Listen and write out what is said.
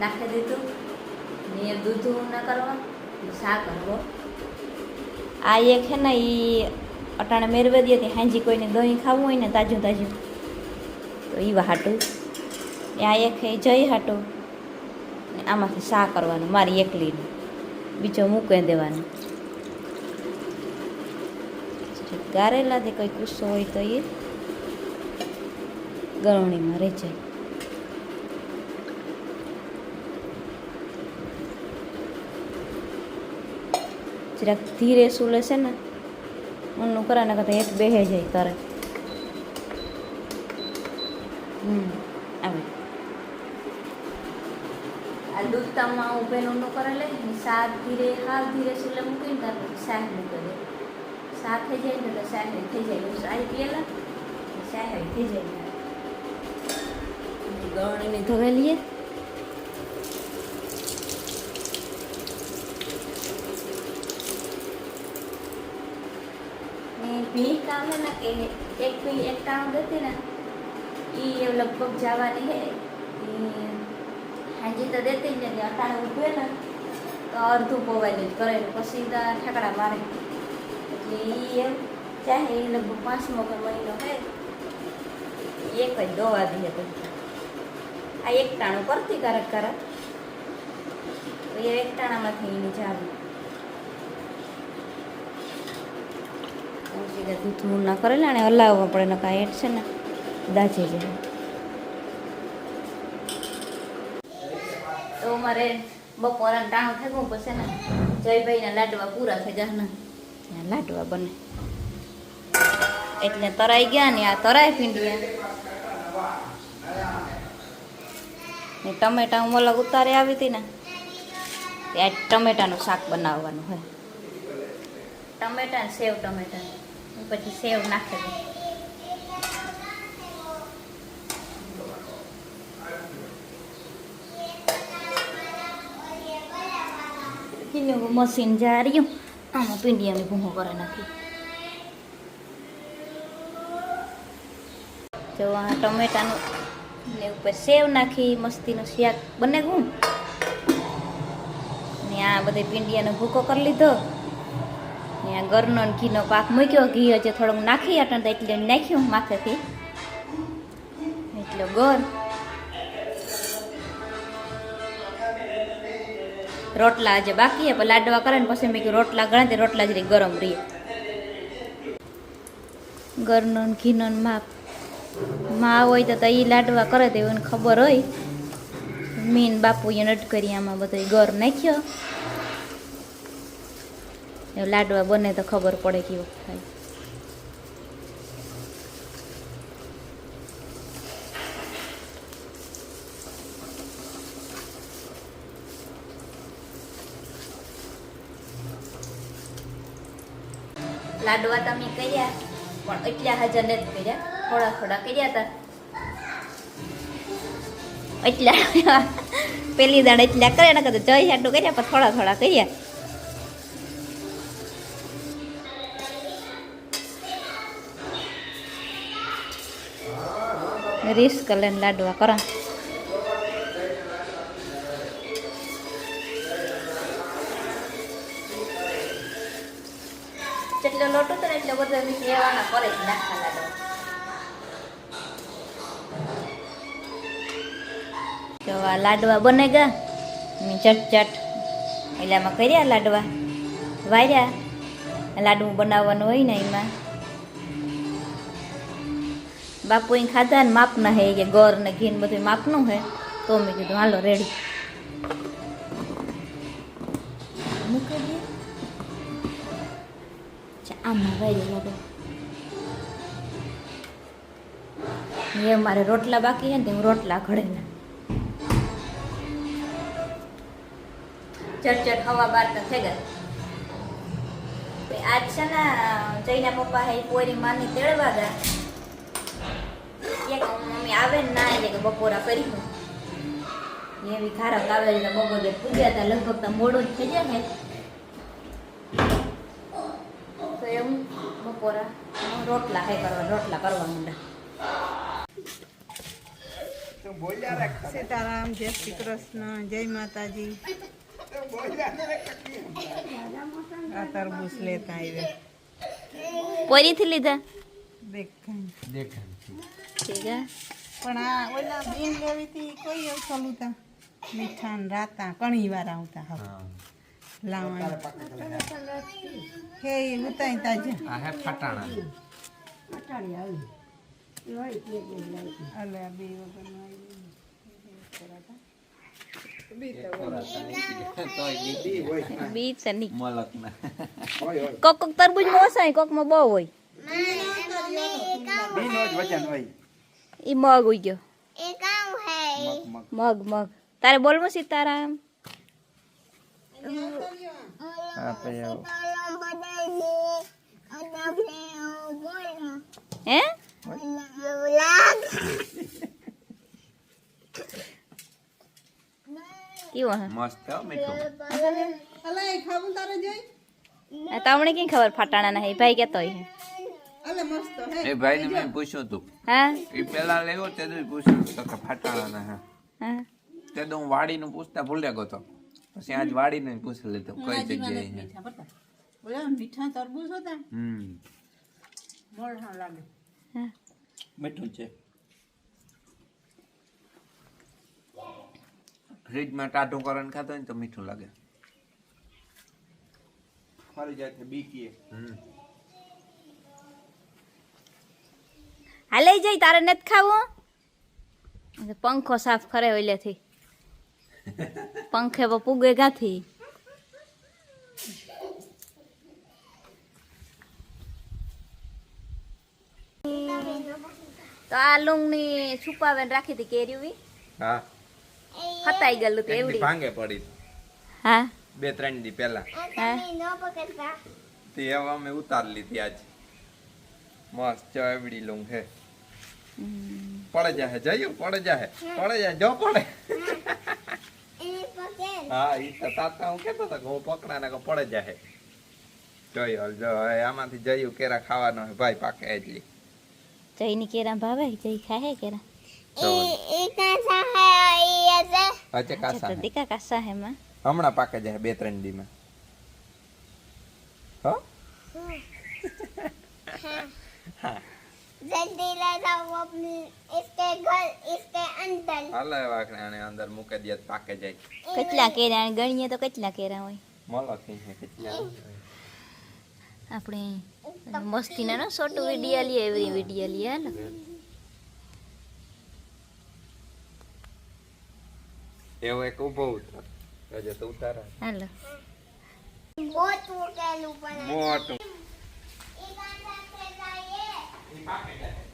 નાખી દીધું, ને એ દૂધ ના કરવા શાક કરવો આ એક છે ને એ અટાણે મેળવી દે કે હાંજી કોઈને દહીં ખાવું હોય ને તાજું તાજું. તો એ હાટું ને આ એક છે જઈ હાટું. ને આમાંથી શા કરવાનું મારી એકલીનું. બીજો મૂકી દેવાનું. ગારેલા દે કોઈ ગુસ્સો હોય તો એ ગરવણીમાં રહી જાય જરાક ધીરે સુલે છે ને ઊન્નું કરે ને કદાચ એક બેહે જાય તારે. હમ, આવે. આ દૂધતામાં ઉભે ઊનું કરે લે સાત ધીરે હાવ ધીરે સુલે મૂકીને તાર પછી શાક મૂકી દે. શાક થઈ જાય ને તો શાક થઈ જાય. સારી પીએલા શાક થઈ જાય. ગળણીને ધોવે લઈએ ને કામ है ना એક ભી એક ટાણું દેતી ને એ લગભગ જવાની હે. ઈ હાજી તો દેતી જ નથી, અટાણે ઉભે ને, તો અડધું પોવાયેલું જ કરે ને પછી તો ઠેકડા મારે. એટલે એ એમ ચાહે એ લગભગ પાંચમો કે મહિનો હે. એક જ દોવા દે તો આ એક ટાણું કરતી કરક કરક એ એક ટાણામાંથી એની દૂધ ના કરેલા અને હલાવવા પડે નકા એટ છે ને દાજી જાય તો મારે બપોરે ટાણું થયું પછી ને જયભાઈના લાડવા પૂરા થઈ જાય ને લાડવા બને. એટલે તરાઈ ગયા ને આ તરાઈ પીંડ્યા ને ટમેટા હું અલગ ઉતારે આવી હતી ને ત્યાં ટમેટાનું શાક બનાવવાનું હોય. ટમેટા સેવ ટમેટા. પછી સેવ નાખી દઉં મશીન જા રહ્યું આમાં પીંડિયાની ભૂમો કરે નાખી જો આ ટમેટાનું ને ઉપર સેવ નાખી મસ્તીનું શાક બને ગું ને આ બધે પીંડિયાનો ભૂકો કરી લીધો આ ગરનો ઘીનો પાક મૂક્યો. ઘી હજી થોડોક નાખી અટણ તો એટલે નાખ્યું માથેથી. એટલે ગર રોટલા આજે બાકી હે લાડવા કરે ને પછી મેં કીધું રોટલા ગણે તે રોટલા જ ગરમ રહીએ ઘરનો ઘીનો માપ. માં હોય તો એ લાડવા કરે તો એને ખબર હોય. મીન બાપુ એને અટકરી આમાં બધો ગર નાખ્યો. લાડવા બને તો ખબર પડે કેવો થાય. લાડવા તમે કર્યા, પણ એટલા હાજર નથી કર્યા. થોડા થોડા કર્યા હતા. એટલા પેલી દાડ એટલા કર્યા ને કદાચ જય હાટું કર્યા, પણ થોડા થોડા કર્યા. રિસ્ક લઈને લાડવા કરા જેટલો લોટ ઉતરે એટલે બધો મીઠ લેવાના કરે જ નાખા લાડવા તો આ લાડવા બને ગયા ચટ ચટ એટલે આમાં કર્યા લાડવા વાર્યા લાડવું બનાવવાનું હોય ને એમાં બાપુ અહીં ખાધા ને માપના હે કે ગોર ને ઘી ને બધું માપનું હે. તો મેં કીધું, હાલો, રેડી. આમાં એ મારે રોટલા બાકી છે ને હું રોટલા ઘડેલા ચડચડ હવા બાર તો થઈ ગયા આજ છે ને જઈના પપ્પા હે પોરી માની તેડવા ગયા. એક મમ્મી આવે ને ના એટલે કે બપોરા કરી હું એવી ખારક આવે એટલે બપોરે પૂજ્યા હતા લગભગ તો મોડું જ થઈ જાય ને. તો એવું બપોરા રોટલા હે કરવા રોટલા કરવા માંડા તું બોલ્યા સીતારામ જય શ્રી કૃષ્ણ જય માતાજી. તરબૂચ લેતા આવ્યા. પોરીથી લીધા? દેખાય. ઠીક હે? પણ આ ઓલા બેન લેવી હતી કોઈ એવું ચાલુ તા રાતા ઘણી વાર આવતા હવે. લાવવા હે એ ઉતાઈ તાજા. આ હે ફટાણા. હોય હોય. કોકમાં તરબૂચમાં ઓછા હોય કોકમાં બહુ હોય. બીનો જ વજન હોય. ઈ મગ ઉઈ ગયો મગ મગ. મગ મગ. તારે બોલવું સીતારામ હા. હે કેવો હે? મસ્ત હો અલે એ તારે જોઈ? તમને કઈ ખબર ફાટાણા ના ભાઈ કેતો હોય. હે એ ભાઈ ને મેં પૂછ્યું તું. હા? એ પેલા લેવો તે દી પૂછ્યું તો. કે ફટાણા ના હા. હા. તે તો હું વાડીનું પૂછતા ભૂલ્યા ગયો તો. પછી આજ વાડીનું પૂછી લીધું. કઈ જગ્યાએ છે. મીઠા તરબૂચ હતા? હમ. મોળા લાગે. હા. મીઠું છે. ફ્રીજમાં ટાઢું કરીને ખાતો હોય ને તો મીઠું લાગે. ફરી જાય છે બીકીએ. હમ. હાલે જઈ તારે નથી ખાવું? પંખો સાફ કરે ઓલેથી. પંખે પૂગે ગાથી. તો આ લુંગની છુપાવીને રાખી હતી કેરી હા. હતાઈ ગયેલું તો એવડી. ભાંગે પડી. હા. બે ત્રણ દી પહેલા. હા. તે હવે અમે ઉતારી લીધી આજ. મસ્ત ચાવડી લઉં છે પડે જાહે જયું પડે જાહે. પડે જાય જો પડે. હા ઈ તો તાતા હું કેતો હતો કે હું પકડા ને પડે જાહે. જોઈ જો હવે આમાંથી જયું કેરા ખાવાનો હે ભાઈ પાકે એટલી જઈની કેરા ભાવે જઈ ખાહે કેરા? અચે કાસા હે. દીકા કાસા હે માં હમણાં પાકે જાય બે ત્રણ દી માં. હો. जल्दी ले जाओ अपने इसके घर इसके अंदर હાલે વાકણે આને અંદર મૂકી દે તો પાકે જાય કેટલા કેરા ગણીએ તો કેટલા કેરા હોય મળો કઈ છે કેટલા આપણે મસ્તીના નો છોટું વિડીયો લઈએ એવી વિડીયો લઈએ હાલો એવો એક ઉભો ઉતર હજે તો ઉતારા હાલો बहुत वो कह लूँ पर મોટું market